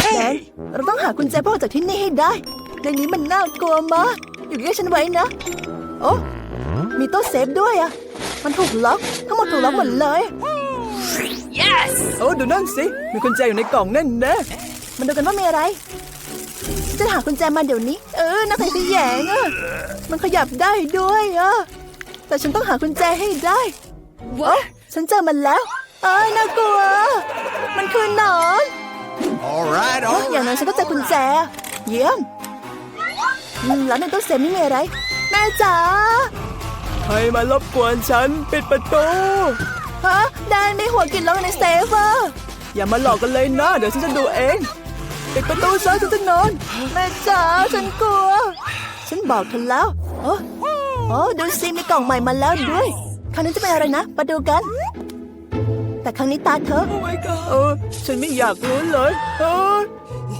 แดนเราต้องหากุญแจพ่อจากที่นี่ให้ได้ ในนี้มันน่ากลัวมากอยู่ใกล้ฉันไว้นะ โอ้มีตู้เซฟด้วยอะมันถูกล็อก ทั้งหมดถูกล็อกหมดเลย Yes! โอ้ดูนั่นสิ มีกุญแจอยู่ในกล่องนั่นนะ มันดูกันว่ามีอะไรฉันจะหากุญแจมาเดี๋ยวนี้ เออน่าขยงอะมันขยับได้ด้วยอะแต่ฉันต้องหากุญแจให้ได้โอ้ฉันเจอมันแล้ว เอ้ยน่ากลัว มันคือหนอน All right, โอ้ all อย่างนั้นฉันก็เจอกุญแจ เยี่ยมอืมแล้วในตู้เซฟนี่มีอะไร แม่จ๋าใครมารบกวนฉันปิดประตูฮะแดนมีหัวกินแล้วในเซฟอะอย่ามาหลอกกันเลยนะเดี๋ยวฉันจะดูเองปิดประตูซะฉันจะนอน แม่จ๋าฉันกลัว ฉันบอกเธอแล้วโอ้โอ้ดูสิมีกล่องใหม่มาแล้วด้วยครั้งนี้จะเป็นอะไรนะมาดูกัน แต่ครั้งนี้ตาเธอเออฉันไม่อยากรู้เลยเออ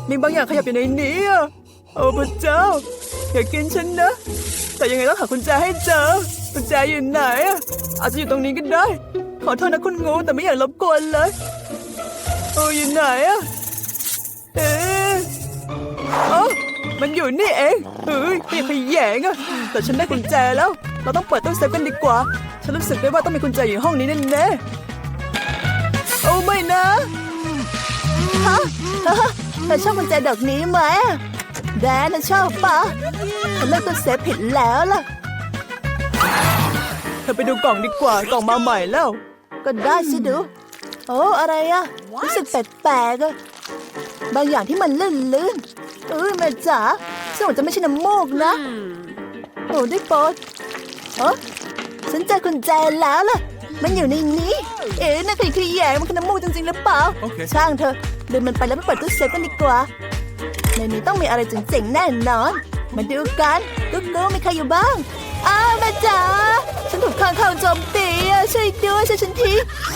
มีบางอย่างขยับอยู่ในนี้อะโอ้พระเจ้า อย่ากินฉันนะ แต่ยังไงต้องหากุญแจให้เจอกุญแจอยู่ไหนอะอาจจะอยู่ตรงนี้ก็ได้ ขอโทษนะคุณงูแต่ไม่อยากรบกวนเลยโอ้อยู่ไหนอะเอ๊ะเอ้ามันอยู่นี่เองเฮ้ยไม่อยากขยแยงอะแต่ฉันได้กุญแจแล้ว เราต้องเปิดตู้เซฟกันดีกว่า ฉันรู้สึกได้ว่าต้องมีกุญแจอยู่ห้องนี้แน่ๆ โอ้ไม่นะฮะเธอเธอชอบกุญแจดอกนี้ไหมแดนน่ะชอบปะฉันเลือกตัวเซฟผิดแล้วล่ะเธอไปดูกล่องดีกว่ากล่องมาใหม่แล้ว ก็ได้สิดู โอ้อะไรอะรู้สึกแปลกๆอะบางอย่างที่มันลื่นๆเอ้ยแม่จ๋าซึ่งมันจะไม่ใช่น้ำมูกนะ โอ้ได้โปรดเออฉันเจอกุญแจแล้วล่ะ มันอยู่ในนี้ เอ๊ะน่าขยขยแยงมันคือน้ำมูกจริงๆหรือเปล่าโอเคช่างเธอะลืมมันไปแล้วไปเปิดตู้เซฟกันดีกว่า ในนี้ต้องมีอะไรเจ๋งๆแน่นอน มาดูกันกุ๊กกุ๊กมีใครอยู่บ้าง อ้าวแม่จ๋าฉันถูกข้างเข้าโจมตีอะช่วยด้วยช่วยฉันที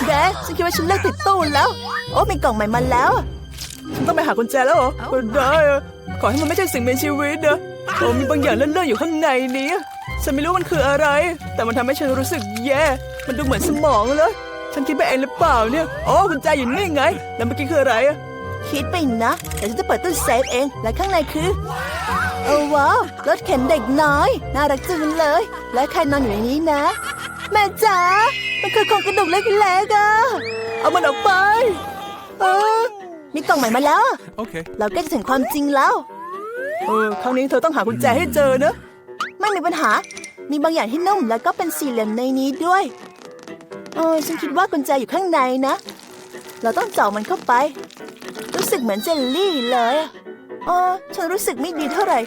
แดนฉันคิดว่าฉันเลิกติดตู้แล้ว โอ้มีกล่องใหม่มาแล้ว ฉันต้องไปหากุญแจแล้วเหรอก็ได้อะขอให้มันไม่ใช่สิ่งมีชีวิตนะโอ้มีบางอย่างเลื่อนๆอยู่ข้างในนี้ ฉันไม่รู้มันคืออะไร แต่มันทำให้ฉันรู้สึกแย่ มันดูเหมือนสมองเลย ฉันคิดไปเองหรือเปล่าเนี่ยอ๋อกุญแจอยู่นี่ไง แล้วเมื่อกี้คืออะไรอะคิดไปนะเดี๋ยวฉันจะเปิดตู้เซฟเอง และข้างในคือโอ้ว้าวรถเข็นเด็กน้อย น่ารักจังเลย และใครนอนอยู่ในนี้นะ แม่จ๋า มันคือโครงกระดูกเล็กๆอะเอามันออกไป เออ มีกล่องใหม่มาแล้ว Okay. เราใกล้จะถึงความจริงแล้ว เออ ครั้งนี้เธอต้องหากุญแจให้เจอนะ ไม่มีปัญหา มีบางอย่างที่นุ่มแล้วก็เป็นสี่เหลี่ยมในนี้ด้วยเออฉันคิดว่ากุญแจอยู่ข้างในนะ เราต้องเจาะมันเข้าไป รู้สึกเหมือนเจลลี่เลยอะเออฉันรู้สึกไม่ดีเท่าไหร่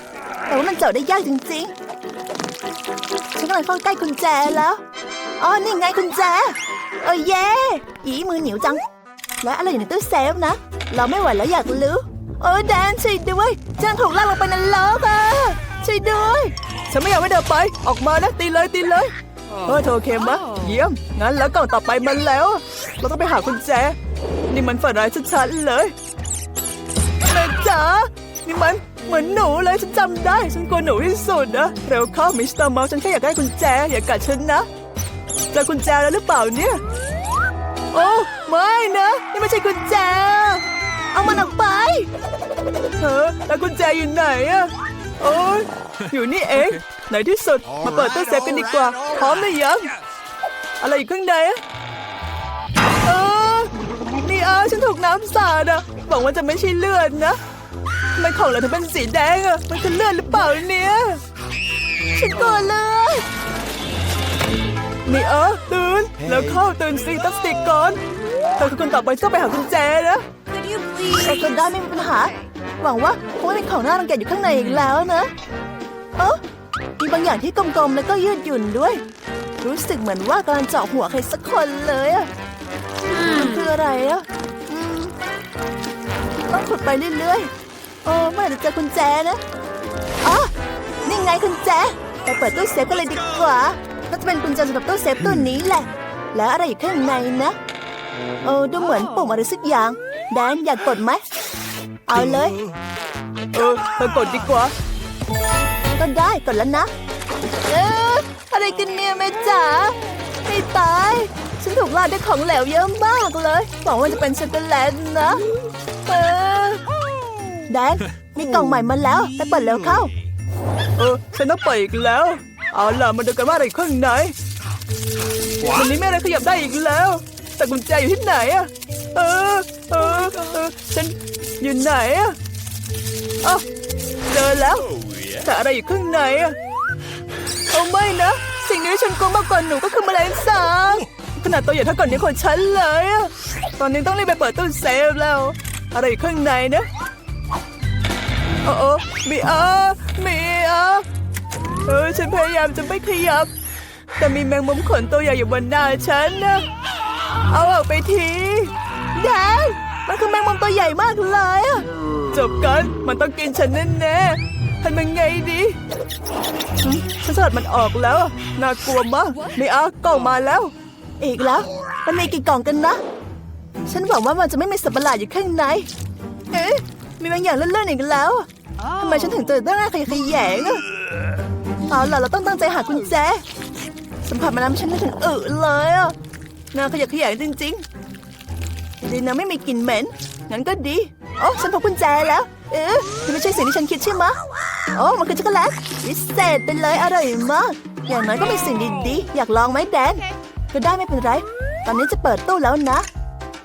แต่ว่ามันเจาะได้ยากจริงๆ ฉันกำลังเข้าใกล้กุญแจแล้วอ๋อนี่ไงกุญแจ เออเย่อีมือเหนียวจัง และอะไรอยู่ในตู้เซฟนะ เราไม่ไหวแล้วอยากรู้โอ้แดนช่วยด้วยฉันถูกลากลงไปในโลกอะช่วยด้วย ฉันไม่อยากให้เธอไป ออกมานะตีเลยตีเลยเฮ้ยเธอโอเคมะเยี่ยม งั้นแล้วกล่องต่อไปมันแล้ว เราต้องไปหากุญแจ นี่มันฝันร้ายชัดๆเลยแม่จ๋า นี่มันเหมือนหนูเลยฉันจำได้ ฉันกลัวหนูที่สุดนะ เร็วเข้ามิสเตอร์เมาส์ฉันแค่อยากได้กุญแจ อย่ากัดฉันนะเจอกุญแจแล้วหรือเปล่าเนี่ย โอ้ไม่นะนี่ไม่ใช่กุญแจ เอามันออกไปเออแล้วกุญแจอยู่ไหนอะ โอ้ยอยู่นี่เองไหนที่สุดมาเปิดตู้เซฟกันดีกว่า พร้อมหรือยัง อะไรอยู่ข้างในอะเออนี่อาฉันถูกน้ำสาดอะหวังว่าจะไม่ใช่เลือดนะทำไมของเราถึงเป็นสีแดงอะมันคือเลือดหรือเปล่าเนี่ยฉันกลัวเลยนี่เออตื่นแล้วเข้าตื่นสิตั้งสติก่อนเธอคือคนต่อไปที่ต้องไปหากุญแจนะ Could you please? เราก็ได้ไม่มีปัญหา หวังว่าคงไม่มีของน่ารังเกียจอยู่ข้างในอีกแล้วนะเออมีบางอย่างที่กลมๆแล้วก็ยืดหยุ่นด้วย รู้สึกเหมือนว่ากำลังเจาะหัวใครสักคนเลยอะมันคืออะไรอะอืมต้องขุดไปเรื่อยๆโอ้เมื่อไหร่จะเจอกุญแจนะอ๋อนี่ไงกุญแจไปเปิดตู้เซฟกันเลยดีกว่าน่าจะเป็นกุญแจสำหรับตู้เซฟตู้นี้แหละ แล้วอะไรอยู่ข้างในนะ เออดูเหมือนปุ่มอะไรสักอย่าง แดนอยากกดไหม เอาเลย เออเธอกดดีกว่า ก็ได้กดแล้วนะ เอออะไรกันเนี่ยแม่จ๋าไม่ตาย ฉันถูกลาดด้วยของเหลวเยอะมากเลยหวังว่าจะเป็นช็อกโกแลตนะ เออแดนมีกล่องใหม่มาแล้วไปเปิดแล้วเข้า เออฉันต้องเปิดอีกแล้ว เอาล่ะมาดูกันว่าอะไรอยู่ข้างในวันนี้ไม่อะไรขยับได้อีกแล้ว แต่กุญแจอยู่ที่ไหนอะเออเออเออฉัน อยู่ไหนอะเอ้าเจอแล้ว แต่อะไรอยู่ข้างในอะเอาไม่นะ สิ่งนี้ฉันกลัวมากกว่าหนูก็คือแมลงสาบขนาดตัวใหญ่เท่ากับนิ้วของฉันเลยอะตอนนี้ต้องรีบไปเปิดตู้เซฟแล้ว อะไรอยู่ข้างในนะโอ้โอ้มีอามีอาเออฉันพยายามจะไม่ขยับ แต่มีแมงมุมขนตัวใหญ่อยู่บนหน้าฉันนะเอาออกไปทีแดน มันคือแมงมุมตัวใหญ่มากเลยอะจบกันมันต้องกินฉันแน่ๆทำยังไงดีหึฉันสลัดมันออกแล้ว น่ากลัวมากมีอากล่องมาแล้ว อีกแล้ว มันมีกี่กล่องกันนะ ฉันหวังว่ามันจะไม่มีสัตว์ประหลาดอยู่ข้างใน เอ๊ะ มีบางอย่างเลื่อนๆอีกแล้วอะทำไมฉันถึงเจอตั้งหน้าขยะแขยงอะเอาล่ะเราต้องตั้งใจหากุญแจ สัมผัสมันน้ำฉันนึกถึงอึเลยอะหน้าขยะแขยงจริงๆ ดีนะไม่มีกลิ่นเหม็น งั้นก็ดี โอ้ฉันพบกุญแจแล้ว เอ๊ะนี่ไม่ใช่สิ่งที่ฉันคิดใช่ไหมะโอ้มันคือช็อกโกแลตวิเศษไปเลยอร่อยมาก อย่างน้อยก็มีสิ่งดีๆ อยากลองไหมแดน ก็ได้ไม่เป็นไร ตอนนี้จะเปิดตู้แล้วนะ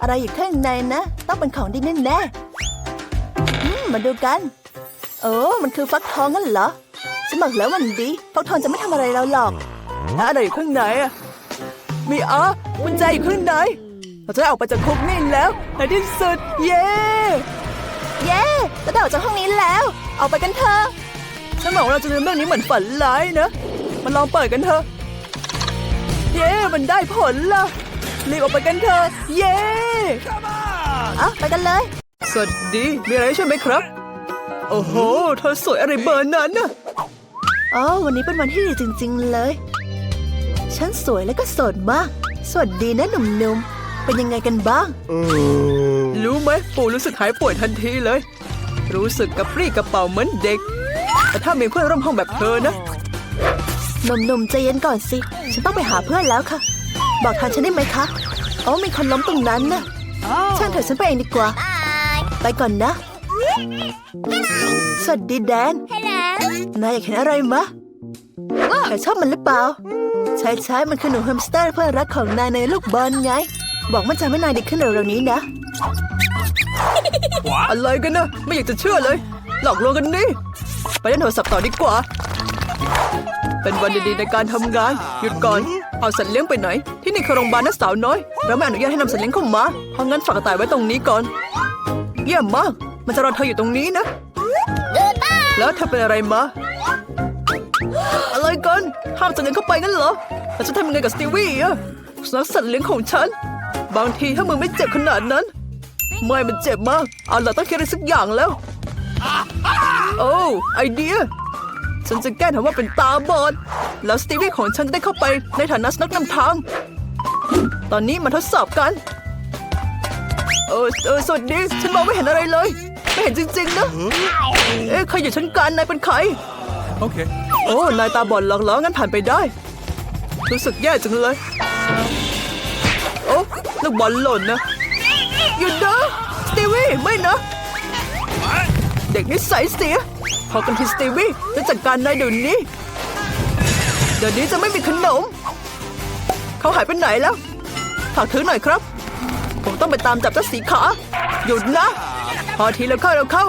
อะไรอยู่ข้างในนะ ต้องเป็นของดีแน่ๆอืมมาดูกัน โอ้มันคือฟักทองงั้นเหรอฉันบอกแล้วมันดีฟักทองจะไม่ทำอะไรเราหรอกแล้วอะไรอยู่ข้างในอะมีอากุญแจอยู่ข้างใน เราจะได้ออกไปจากคุกนี่แล้วในที่สุด เย้เย้จะได้ออกจากห้องนี้แล้ว ออกไปกันเถอะฉันบอกว่าเราจะลืมเรื่องนี้เหมือนฝันร้ายนะ มันลองเปิดกันเถอะ เย้ มันได้ผลละรีบออกไปกันเถอะ เย้อะไปกันเลย สวัสดี มีอะไรให้ช่วยไหมครับ โอ้โห เธอสวยอะไรเบอร์นั้นน่ะอ๋อ วันนี้เป็นวันที่ดีจริง ๆ เลย ฉันสวยและก็โสดมาก สวัสดีนะหนุ่มๆ เป็นยังไงกันบ้าง รู้ไหมปู่รู้สึกหายป่วยทันทีเลย รู้สึกกระปรี้กระเป๋าเหมือนเด็ก แต่ถ้ามีเพื่อนร่วมห้องแบบเธอนะหนุ่มๆใจเย็นก่อนสิ ฉันต้องไปหาเพื่อนแล้วค่ะ บอกทางฉันได้ไหมคะอ๋อมีคนล้มตรงนั้นนะช่างเถอะฉันไปเองดีกว่า ไปก่อนนะ สวัสดีแดน Hello. นายอยากเห็นอะไรมะนายชอบมันหรือเปล่า ใช่ใช่มันคือหนูแฮมสเตอร์เพื่อนรักของนายในลูกบอลไง บอกมันจะให้นายดีขึ้นเร็วๆนี้นะ อะไรกันนะ ไม่อยากจะเชื่อเลย หลอกลวงกันนี่ ไปเล่นโทรศัพท์ต่อดีกว่า เป็นวันดีๆในการทำงาน หยุดก่อน เอาสัตว์เลี้ยงไปไหน ที่นี่คือโรงพยาบาลนะสาวน้อย เราไม่อนุญาตให้นำสัตว์เลี้ยงเข้ามา เพราะงั้นฝากกระต่ายไว้ตรงนี้ก่อน เยี่ยมมาก มันจะรอเธออยู่ตรงนี้นะ แล้วเธอเป็นอะไรมาอะไรกัน ห้ามสัตว์เลี้ยงเข้าไปงั้นเหรอแล้วจะทำยังไงกับสตีวี่อะสุนัขสัตว์เลี้ยงของฉัน บางทีถ้ามึงไม่เจ็บขนาดนั้น ไม่มันเจ็บมาก เอาล่ะต้องคิดอะไรสักอย่างแล้ว โอ้ไอเดีย ฉันจะแกล้งทำว่าเป็นตาบอด แล้วสตีวี่ของฉันจะได้เข้าไปในฐานะสนักนำทาง ตอนนี้มาทดสอบกัน เออเออสวัสดีฉันมองไม่เห็นอะไรเลย ไม่เห็นจริงๆนะเอ๊ะใครอยู่ชั้นกลางนายเป็นใคร Okay. โอ้ นายตาบอดหลอกล้องั้นผ่านไปได้ รู้สึกแย่จังเลย โอ้ ลูกบอลหล่นนะหยุดนะสตีวี่ไม่นะ เด็กนิสัยเสีย พอกันทีสตีวี่จะจัดการนายเดี๋ยวนี้ เดี๋ยวนี้จะไม่มีขนม เขาหายไปไหนแล้ว ฝากถือหน่อยครับ ผมต้องไปตามจับเจ้าสีขา หยุดนะ พอทีแล้วเข้าแล้วเข้า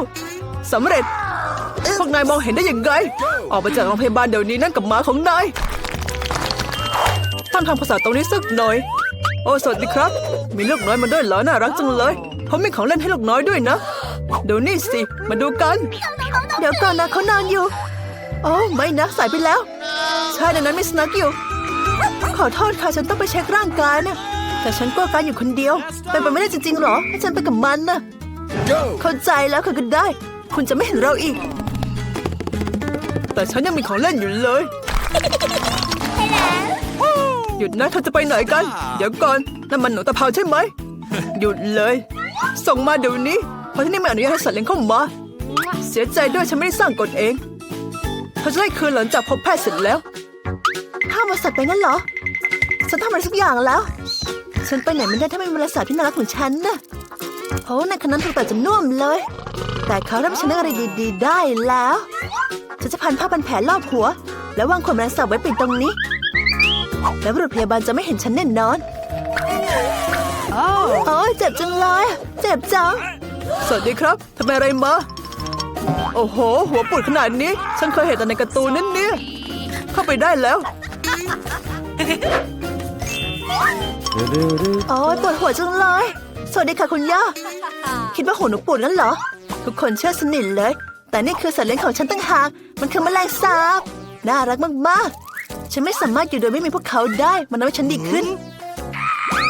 สำเร็จ พวกนายมองเห็นได้ยังไง ออกมาจากโรงพยาบาลเดี๋ยวนี้นั่นกับหมาของนายต้องทำภาษาตรงนี้สักหน่อยโอ้สวัสดีครับ มีลูกน้อยมาด้วยเหรอน่ารักจังเลยผมมีของเล่นให้ลูกน้อยด้วยนะเดี๋ยวนี่สิ มาดูกัน เดี๋ยวก่อนนะเขานอนอยู่โอ้ไม่นะสายไปแล้ว ใช่ในนั้นมีสนักอยู่ ขอโทษค่ะฉันต้องไปเช็คร่างกายนะแต่ฉันกลัวการอยู่คนเดียวเป็นไปไม่ได้จริงๆหรอให้ฉันไปกับมันนะ Go. เข้าใจแล้วค่ะก็ได้ คุณจะไม่เห็นเราอีก แต่ฉันยังมีของเล่นอยู่เลย หยุดนะเธอจะไปไหนกัน เดี๋ยวก่อนนั่นมันหนูตะเภาใช่ไหม หยุดเลย ส่งมาเดี๋ยวนี้เพราะที่นี่ไม่อนุญาตให้สัตว์เลี้ยงเข้ามา เสียใจด้วยฉันไม่ได้สร้างกฎเองเธอจะได้คืนหลังจากพบแพทย์เสร็จแล้วห้ามเอาสัตว์ไปงั้นเหรอ ฉันทำอะไรสักอย่างแล้ว ฉันไปไหนไม่ได้ถ้าไม่มีบริษัทที่น่ารักของฉันนะโอ้ในคันนั้นถูกแต่จะน่วมเลย แต่เขาทำให้ฉันนึกอะไรดีๆ ได้แล้ว ฉันจะพันผ้าพันแผลรอบหัว แล้ววางขวดแมลงสาบไว้ปิดตรงนี้ แล้วบุรุษพยาบาลจะไม่เห็นฉันแน่นอน Oh. โอ้ยเจ็บจังเลย เจ็บจัง สวัสดีครับทำไมอะไรมา โอ้โห หัวปวดขนาดนี้ ฉันเคยเห็นแต่ในการ์ตูนนั่นเนี่ย เข้าไปได้แล้ว โอ้ยปวดหัวจังเลย สวัสดีค่ะคุณย่า คิดว่าหัวหนูปวดงั้นเหรอ ทุกคนเชื่อสนิทเลย แต่นี่คือสัตว์เลี้ยงของฉันตั้งหาก มันคือแมลงสาบ น่ารักมากๆ ฉันไม่สามารถอยู่โดยไม่มีพวกเขาได้ มันทำให้ฉันดีขึ้น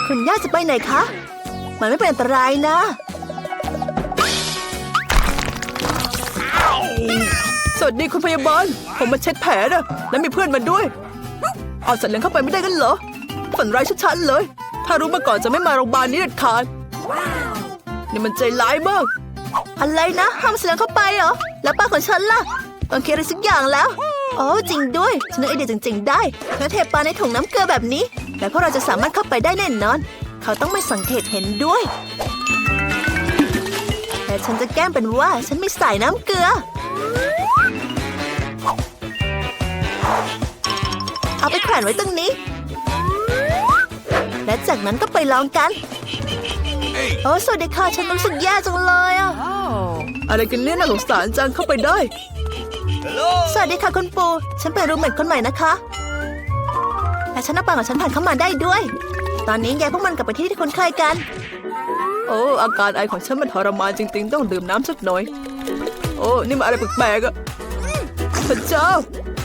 คุณย่าจะไปไหนคะ มันไม่เป็นอันตรายนะสวัสดีคุณพยาบาล ผมมาเช็ดแผลนะแล้วมีเพื่อนมาด้วย เอาสัตว์เลี้ยงเข้าไปไม่ได้กันเหรอ ฝันร้ายชัดๆเลย ถ้ารู้มาก่อนจะไม่มาโรงพยาบาลนี้เด็ดขาดนี่มันใจร้ายมาก อะไรนะ ห้ามเสียงเข้าไปเหรอ แล้วป้าของฉันล่ะต้องคิดอะไรสักอย่างแล้ว โอ้จริงด้วย ฉันนึกไอเดียจริง ๆ ได้ฉันเทปลาในถุงน้ำเกลือแบบนี้ แล้วพวกเราจะสามารถเข้าไปได้แน่นอน เขาต้องไม่สังเกตเห็นด้วย แต่ฉันจะแกล้งเป็นว่าฉันไม่ใส่น้ำเกลือ เอาไปแขวนไว้ตรงนี้ และจากนั้นก็ไปลองกัน โอ้สวัสดีค่ะ ฉันรู้สึกแย่จังเลยอะ Oh. อะไรกันเนี่ยน่าสงสารจังเข้าไปได้ สวัสดีค่ะคุณปู ฉันเป็นรูมเมทคนใหม่นะคะและฉันเอาปางของฉันผ่านเข้ามาได้ด้วย ตอนนี้ยายพวกมันกลับไปที่ที่คนเคยกัน โอ้อาการไอของฉันมันทรมานจริง ๆ ต้องดื่มน้ำสักหน่อย โอ้นี่มันอะไรแปลกๆอะพระเจ้า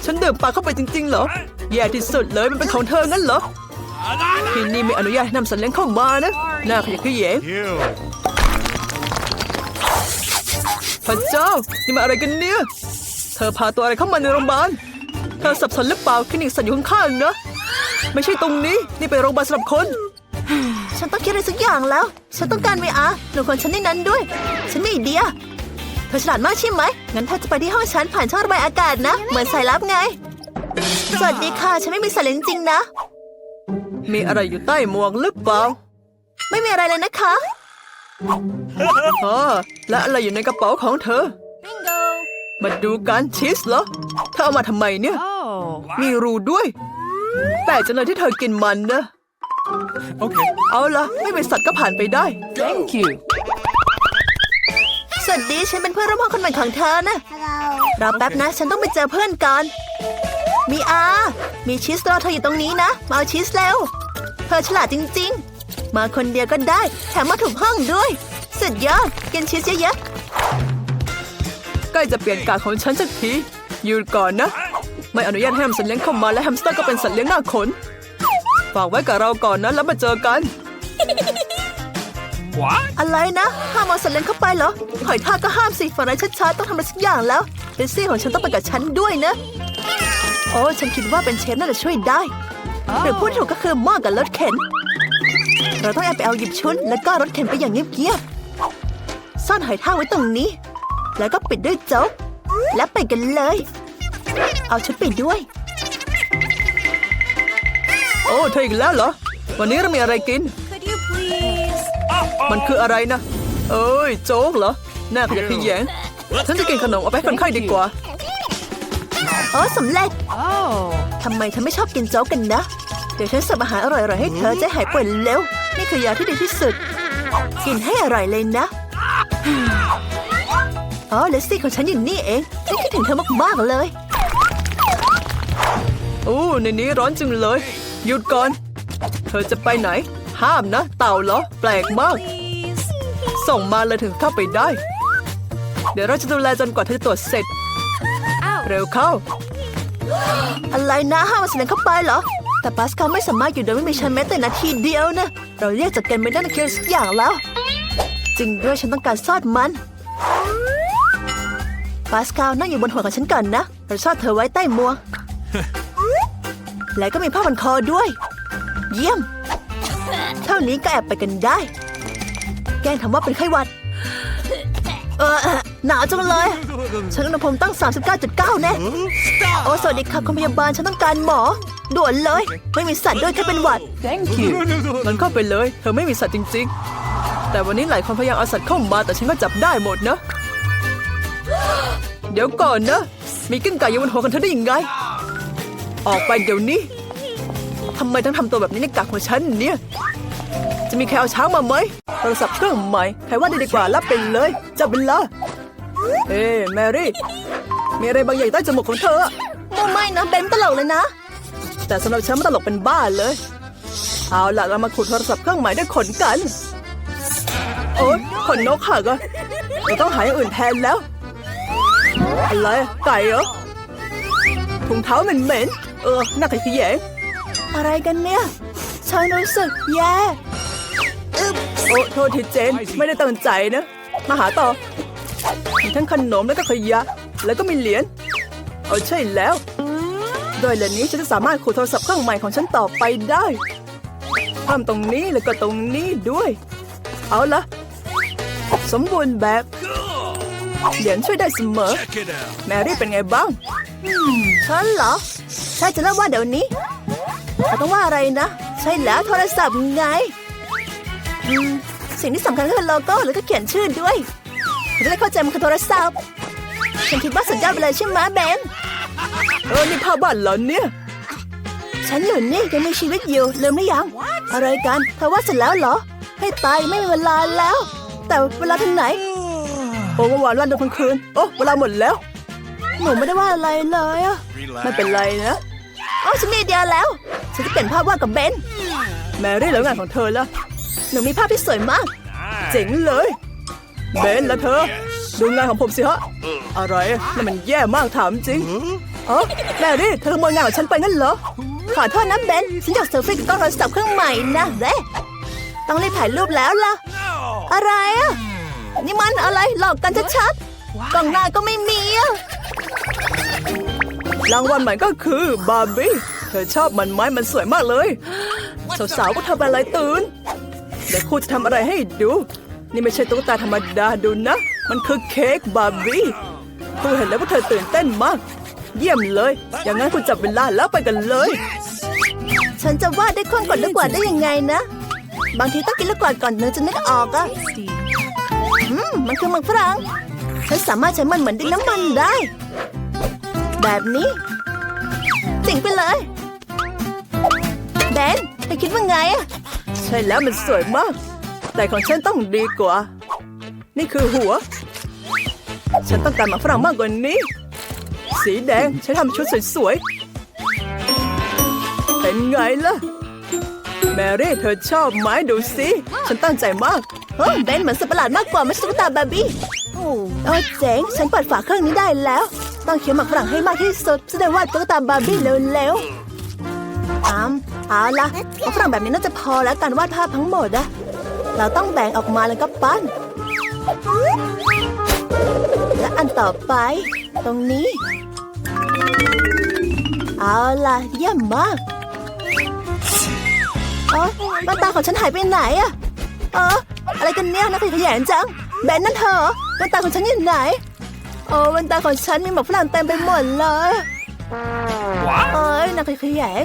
ฉันดื่มปลาเข้าไปจริง ๆ เหรอ แย่ที่สุดเลยมันเป็นของเธองั้นเหรอที่นี่ไม่อนุญาตให้นำสัตว์เลี้ยงเข้ามานะน่าขยะแขยง Ew. พระเจ้านี่มันอะไรกันเนี่ยเธอพาตัวอะไรเข้ามาในโรงพยาบาล เธอสับสนหรือเปล่าคลินิกสัตว์อยู่ข้างๆนะไม่ใช่ตรงนี้ นี่เป็นโรงพยาบาลสำหรับคน ฉันต้องคิดอะไรสักอย่างแล้ว ฉันต้องการเวอาหนูคนฉันในนั้นด้วย ฉันมีไอเดีย เธอฉลาดมากใช่ไหม งั้นเธอจะไปที่ห้องฉันผ่านช่องระบายอากาศนะ เหมือนสายลับไง สวัสดีค่ะ ฉันไม่มีสายเลนจริงๆนะ มีอะไรอยู่ใต้หมวกหรือเปล่า ไม่มีอะไรเลยนะคะอ๋อและอะไรอยู่ในกระเป๋าของเธอ Bingo. มาดูกันชีสเหรอเธอเอามาทำไมเนี่ย Oh. มีรูด้วยแต่จังเลยที่เธอกินมันนะ Okay. เอาละไม่เป็นสัตว์ก็ผ่านไปได้ Thank you. สวัสดีฉันเป็นเพื่อนร่วมห้องคนใหม่ของเธอนะรอแป๊บนะ ฉันต้องไปเจอเพื่อนก่อน มีอา มีชีสรอเธออยู่ตรงนี้นะ มาเอาชีสเร็วเธอฉลาดจริง ๆ มาคนเดียวก็ได้ แถมมาถูกห้องด้วย สุดยอดกินชีสเยอะ ใกล้จะเปลี่ยนกาของฉันสักทีหยุดก่อนนะ ไม่อนุญาตให้นำสัตว์เลี้ยงเข้ามาและแฮมสเตอร์ก็เป็นสัตว์เลี้ยงหน้าขน ฝากไว้กับเราก่อนนะแล้วมาเจอกัน What? ๆอะไรนะห้ามเอาสัตว์เลี้ยงเข้าไปเหรอหอยทากก็ห้ามสิฝันร้ายชัดๆต้องทำอะไรสักอย่างแล้วเดซี่ของฉันต้องไปกับฉันด้วยนะ โอ้ฉันคิดว่าเป็นเชฟน่าจะช่วยได้หรือพูดถูกก็คือหม้อกับรถเข็น เราต้องแอบไปเอาหยิบชุดแล้วก็รถเข็นไปอย่างเงียบๆซ่อนหอยทากไว้ตรงนี้ แล้วก็ปิดด้วยโจ๊ก แล้วไปกันเลย เอาชุดไปด้วย โอ้เธออีกแล้วเหรอ วันนี้เรามีอะไรกิน Could you please? มันคืออะไรนะ เอ้ย โจ๊กเหรอ น่าขยะแขยง ฉันจะกินขนมเอาไปให้คนไข้ดีกว่าโอ้สำเร็จ Oh. ทำไมเธอไม่ชอบกินโจ๊กกันนะ เดี๋ยวฉันเสิร์ฟอาหารอร่อยๆให้เธอจะหายป่วยเร็ว นี่คือยาที่ดีที่สุด กินให้อร่อยเลยนะ อ๋อเลสซี่ของฉันอยู่นี่เองฉันคิดถึงเธอมากๆเลยโอ้ในนี้ร้อนจังเลย หยุดก่อน เธอจะไปไหน ห้ามนะ เต่าเหรอ แปลกมาก Please. ส่งมาเลยถึงเข้าไปได้ เดี๋ยวเราจะดูแลจนกว่าเธอจะตรวจเสร็จ Ow. เร็วเข้า อะไรนะห้ามมาเสนอเข้าไปเหรอ แต่ปาสคาลไม่สามารถอยู่โดยไม่มีฉันแม้แต่นาทีเดียวนะ เราเรียกจากกันไม่ได้ในเคียสักอย่างแล้ว จริงด้วยฉันต้องการซอดมัน ปาสคาลนั่งอยู่บนหัวของฉันก่อนนะเราซอดเธอไว้ใต้หมวกและก็มีผ้าพันคอด้วย เยี่ยม เท่านี้ก็แอบไปกันได้ แกล้งทำว่าเป็นไข้หวัด เออหนาวจังเลย ฉันอุณหภูมิตั้ง 39.9 แน่โอ้สวัสดีค่ะคุณพยาบาลฉันต้องการหมอ ด่วนเลย ไม่มีสัตว์ด้วยแค่เป็นหวัด Thank you. มันเข้าไปเลย เธอไม่มีสัตว์จริง ๆ แต่วันนี้หลายคนพยายามเอาสัตว์เข้ามาแต่ฉันก็จับได้หมดนะ เดี๋ยวก่อนนะ มีกิ้งก่าอยู่บนหัวของเธอได้ยังไง ออกไปเดี๋ยวนี้ทำไมต้องทำตัวแบบนี้ในกากของฉันเนี่ย จะมีใครเอาช้างมาไหมโทรศัพท์เครื่องใหม่ ใครว่าดีดีกว่ารับไปเลยจับเวลาเฮ้แมรี่ มีอะไรบางอย่างใต้จมูกของเธออะโมไม่นะเบนตลกเลยนะ แต่สำหรับฉันมันตลกเป็นบ้าเลย เอาล่ะเรามาขุดโทรศัพท์เครื่องใหม่ด้วยขนกัน โอ๊ยขนนกหักอะเราต้องหาอย่างอื่นแทนแล้ว อะไรอะไก่เหรอถุงเท้าเหม็นๆเออน่าขยะแขยงอะไรกันเนี่ยฉันรู้สึกแย่โอ้โทษทีเจน ไม่ได้ตั้งใจนะ มาหาต่อมีทั้งขนมแล้วก็ขยะ แล้วก็มีเหรียญเอาใช่แล้ว โดยเหรียญนี้ฉันจะสามารถขูดโทรศัพท์เครื่องใหม่ของฉันต่อไปได้เพิ่มตรงนี้แล้วก็ตรงนี้ด้วย เอาละสมบูรณ์แบบ เหรียญช่วยได้เสมอ Check it out. แมรี่เป็นไงบ้างฉันเหรอ ใช่จะเล่าว่าเดี๋ยวนี้เขาต้องว่าอะไรนะ ใช่แล้วโทรศัพท์ไงอืมสิ่งที่สำคัญก็คือโลโก้แล้วก็เขียนชื่อด้วยเขาจะได้เข้าใจมันคือโทรศัพท์ฉันคิดว่าสุดยอดไปเลยใช่ไหมเบนเออนี่ภาพบ้านเหรอเนี่ย ฉันอยู่นี่ยังมีชีวิตอยู่ลืมหรือยัง อะไรกันเธอว่าเสร็จแล้วเหรอ ให้ตายไม่มีเวลาแล้ว แต่เวลาทางไหน โอ้เมื่อวานวันเดียวทั้งคืน โอ้เวลาหมดแล้ว หนูไม่ได้ว่าอะไรเลยอะไม่เป็นไรนะอ๋อฉันมีไอเดียแล้ว ฉันจะเปลี่ยนภาพวาดกับเบน แมรี่แล้วงานของเธอละหนูมีภาพที่สวยมาก เจ๋งเลย เบนแล้วเธอ ดูงานของผมสิฮะ อะไรนั่นมันแย่มากถามจริงเออแมรี่เธอขโมยงานของฉันไปงั้นเหรอ ขอโทษนะเบน ฉันอยากเซลฟี่กับกล้องโทรศัพท์เครื่องใหม่นะเด้ต้องรีบถ่ายรูปแล้วล่ะ อะไรอะ นี่มันอะไรหลอกกันชัดๆกล้องหน้าก็ไม่มีอะรางวัลใหม่ก็คือบาร์บี้เธอชอบมันไหมมันสวยมากเลย สาวๆก็ทำอะไรตื่นเดี๋ยวครูจะทำอะไรให้ดู นี่ไม่ใช่ตุ๊กตาธรรมดาดูนะ มันคือเค้กบาร์บี้ครูเห็นแล้วว่าเธอตื่นเต้นมาก เยี่ยมเลย อย่างนั้นคุณจับเวลาแล้วไปกันเลย ฉันจะวาดได้คล่องกว่าลูกกวาดได้ยังไงนะ บางทีต้องกินลูกกวาดก่อนนึกจะนึกออกอะอื มมันคือหมึกฝรั่งฉันสามารถใช้มันเหมือนดินน้ำมันได้ แบบนี้เจ๋งไปเลยเบนเธอคิดว่าไงอะใช่แล้วมันสวยมาก แต่ของฉันต้องดีกว่า นี่คือหัว ฉันต้องการหมาฝรั่งมากกว่านี้ สีแดงฉันทำชุดสวยๆเป็นไงล่ะ แมรี่เธอชอบไหมดูสิ ฉันตั้งใจมาก เฮ้ยเบนเหมือนสัตว์ประหลาดมากกว่าไม่ใช่ตุ๊กตาบาร์บี้โอ้เจ๋งฉันเปิดฝาเครื่องนี้ได้แล้ว ต้องเขียนหมักฝรั่งให้มากที่สุดจะได้วาตุ๊กตาบาร์บี้เร็วๆอ้ามเอาละหมักฝรั่งแบบนี้น่าจะพอแล้วการวาดภาพทั้งหมดอะเราต้องแบ่งออกมาแล้วก็ปั้น และอันต่อไป ตรงนี้ เอาล่ะเยี่ยมมากอ๋อแว่นตาของฉันหายไปไหนอะเออ อะไรกันเนี่ยน่าขยะแขยงจัง แบนนั่นเธอเหรอแว่นตาของฉันอยู่ไหน โอ้แว่นตาของฉันมีหมอกฝรั่งเต็มไปหมดเลยเอ้ยน่าขยะแขยง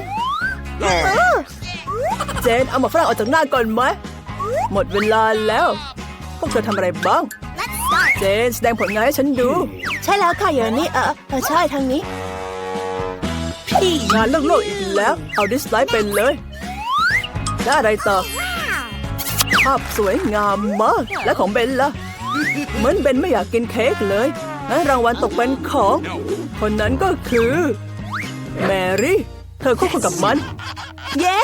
เออเจนเอาหมาฝรั่งออกจากหน้าก่อนไหมหมดเวลาแล้ว พวกเธอทำอะไรบ้าง เจนแสดงผลงานให้ฉันดู ใช่แล้วค่ะอย่างนี้เออเออใช่ทางนี้พี่งานเลิกโลกอีกแล้ว เอาดิสไลด์ไปเลยแล้วอะไรต่อภาพสวยงามมาก และของเบนล่ะ เหมือนเบนไม่อยากกินเค้กเลยงั้นรางวัลตกเป็นของ คนนั้นก็คือ แมรี่ เธอคู่ควรกับมัน เย้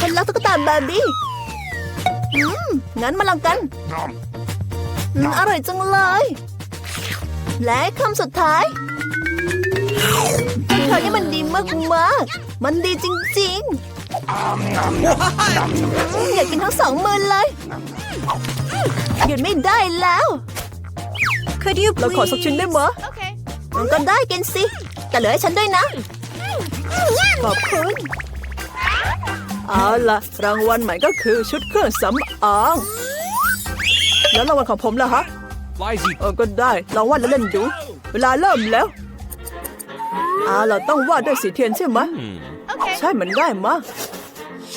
ฉันรักตุ๊กตาบาร์บี้อืมงั้นมาลองกันอืมอร่อยจังเลย และคำสุดท้ายเธอนี่มันดีมากมากๆมันดีจริง ๆ อยากกินทั้งสองมือเลย หยุดไม่ได้แล้ว Could you เราขอสักชิ้นได้ไหม Okay. มันก็ได้กินสิ แต่เหลือให้ฉันด้วยนะ ขอบคุณ เอาล่ะ รางวัลใหม่ก็คือชุดเครื่องสำอาง แล้วรางวัลของผมล่ะฮะ Lizy. เออก็ได้ลองวาดแล้วเล่นดู เวลาเริ่มแล้วเอาล่ะต้องวาดด้วยสีเทียนใช่ไหม Okay. ใช่มันง่ายมาก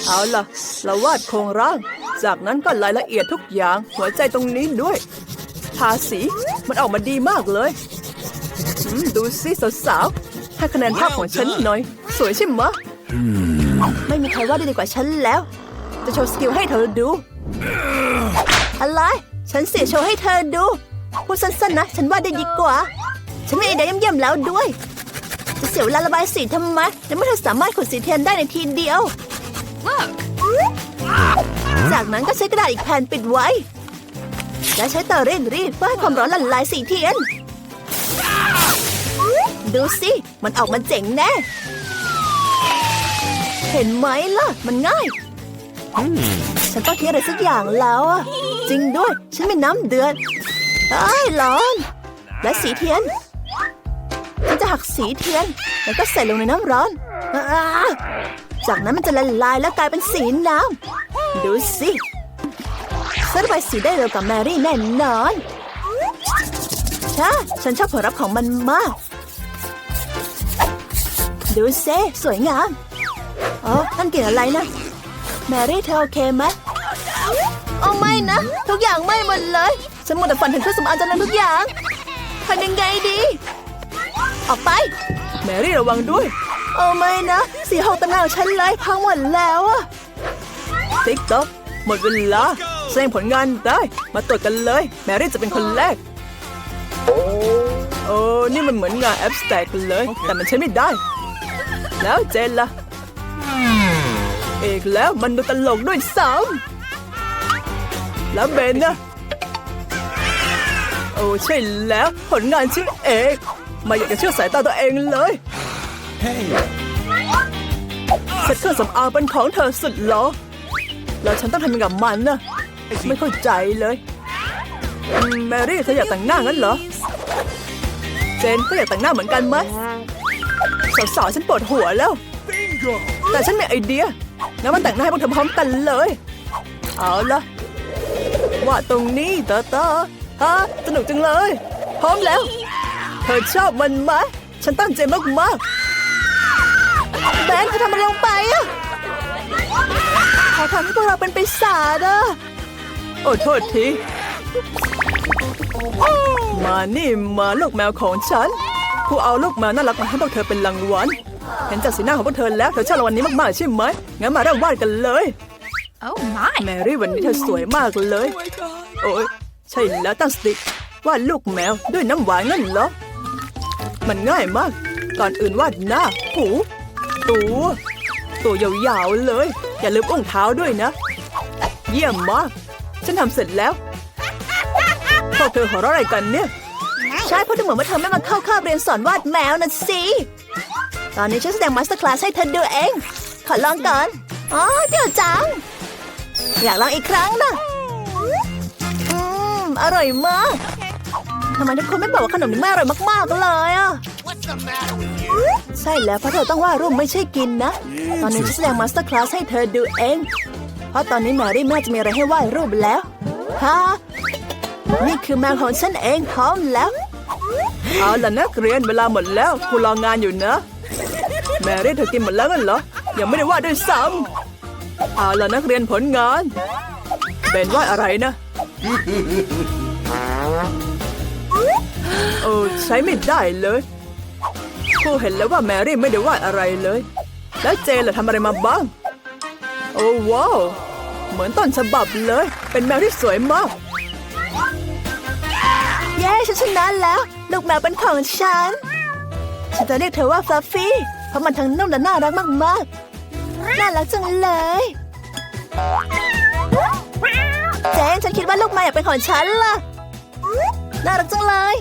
เอาล่ะเราวาดโครงร่าง จากนั้นก็รายละเอียดทุกอย่างหัวใจตรงนี้ด้วย ทาสีมันออกมาดีมากเลยดูสิสาวๆให้คะแนนภาพของฉันหน่อย สวยใช่ไหมไม่มีใครว่าได้ดีกว่าฉันแล้ว จะโชว์สกิลให้เธอดู อะไรฉันเสียโชว์ให้เธอดูพูดสั้นๆนะ ฉันว่าได้ดีกว่า ฉันมีไอเดียเยี่ยมๆแล้วด้วย จะเสียเวลาระบายสีทำไมในเมื่อเธอสามารถขนสีเทียนได้ในทีเดียว จากนั้นก็ใช้กระดาษอีกแผ่นปิดไว้ และใช้เตาเร่งรีดเพื่อให้ความร้อนละลายสีเทียน ดูสิ มันออกมาเจ๋งแน่ เห็นไหมล่ะ มันง่าย ฉันต้องคิดอะไรสักอย่างแล้วอะจริงด้วย ฉันมีน้ำเดือดไอ้ยร้อน และสีเทียนฉันจะหักสีเทียน แล้วก็ใส่ลงในน้ำร้อนอ จากนั้นมันจะละลายแล้วกลายเป็นสีน้ำดูสิฉันระบายสีได้เร็วกว่าแมรี่แน่นอนใช่ฉันชอบผลลัพธ์ของมันมาก ดูสิสวยงามอ๋อนั่นกลิ่นอะไรนะ แมรี่เธอโอเคไหมเอไม่นะ ทุกอย่างไม่หมดเลย ฉันหมัวแต่ฝันถึงเครื่องสำอางจนลืมทุกอย่างทำยังไงดี ออกไป แมรี่ระวังด้วย โอ้ไม่นะ สีหกตำนานของฉันเลยพังหมดแล้วอะติ๊กต๊อกหมดเวลาแสดงผลงานได้ มาตรวจกันเลย แมรี่จะเป็นคนแรก โอ้นี่มันเหมือนงานแอปสแต็กเลย แต่มันใช้ไม่ได้ แล้วเจนล่ะเอกแล้วมันดูตลกด้วยซ้ำแล้วเบนนะโอ้ใช่แล้วผลงานชื่อเอกไมาอยากจะเชื่อสายตาตัวเองเลย เซ็ตเครื่องสำอางเป็นของเธอสุดเหรอ แล้วฉันต้องทำยังไงกับมันนะไม่เข้าใจเลยอืมแมรี่เธออยากแต่งหน้างั้นเหรอ เจนก็อยากแต่งหน้าเหมือนกันไหมสาวๆฉันปวดหัวแล้ว แต่ฉันมีไอเดียงั้นมาแต่งหน้าให้พวกเธอพร้อมกันเลย เอาละว่าดตรงนี้เตอเตอฮะสนุกจังเลย พร้อมแล้ว เธอชอบมันไหมฉันตั้งใจมากๆ แบนเธอทำอะไรลงไปอะเขาทำให้พวกเราเป็นปีศาจอะโอ้โทษที มานี่มาลูกแมวของฉัน ผู้เอาลูกแมวน่ารักมาให้พวกเธอเป็นรางวัล เห็นจากสีหน้าของพวกเธอแล้วเธอชอบรางวัลนี้มากๆใช่ไหม งั้นมาเริ่มวาดกันเลย Oh my. แมรี่วันนี้เธอสวยมากเลย โอ้ยใช่แล้วตั้งสติวาดลูกแมวด้วยน้ำหวานนั่นเหรอ มันง่ายมาก ก่อนอื่นวาดหน้า หู ตัวตัวยาวๆเลย อย่าลืมอุ้งเท้าด้วยนะ เยี่ยมมาก ฉันทำเสร็จแล้วพวกเธอหัวเราะอะไรกันเนี่ย ใช่เพราะดูเหมือนว่าเธอไม่มาเข้าคาบเรียนสอนวาดแมวนะสิตอนนี้ฉันแสดงมาสเตอร์คลาสให้เธอดูเอง ขอลองก่อน อ๋อเดี๋ยวจัง อยากลองอีกครั้งนะอืม อร่อยมากทำไมทุกคนไม่บอกว่าขนมนี้ไม่อร่อยมากๆเลยอะ ใช่แล้วเพราะเธอต้องวาดรูปไม่ใช่กินนะ ตอนนี้ฉันแสดงมาสเตอร์คลาสให้เธอดูเอง เพราะตอนนี้แมรี่แม่าจะมีอะไรให้วาดรูปแล้วฮะนี่คือแมวของฉันเองพร้อมแล้ว เอาล่ะนักเรียนเวลาหมดแล้วครูรองานอยู่นะ แมรี่เธอกินหมดแล้วกันเหรอ ยังไม่ได้วาดด้วยซ้ำเอาล่ะนักเรียนผลงานเบนวาดอะไรนะโอ้ใช้ไม่ได้เลย ครูเห็นแล้วว่าแมรี่ไม่ได้วาดอะไรเลย แล้วเจนล่ะทำอะไรมาบ้าง โอ้ว้าวเหมือนต้นฉบับเลย เป็นแมวที่สวยมาก เย้ฉันชนะแล้ว ลูกแมวเป็นของฉัน ฉันจะเรียกเธอว่าฟลัฟฟี่เพราะมันทั้งนุ่มและน่ารักมากๆ น่ารักจังเลย เจนฉันคิดว่าลูกแมวอยากเป็นของฉันล่ะ น่ารักจังเลย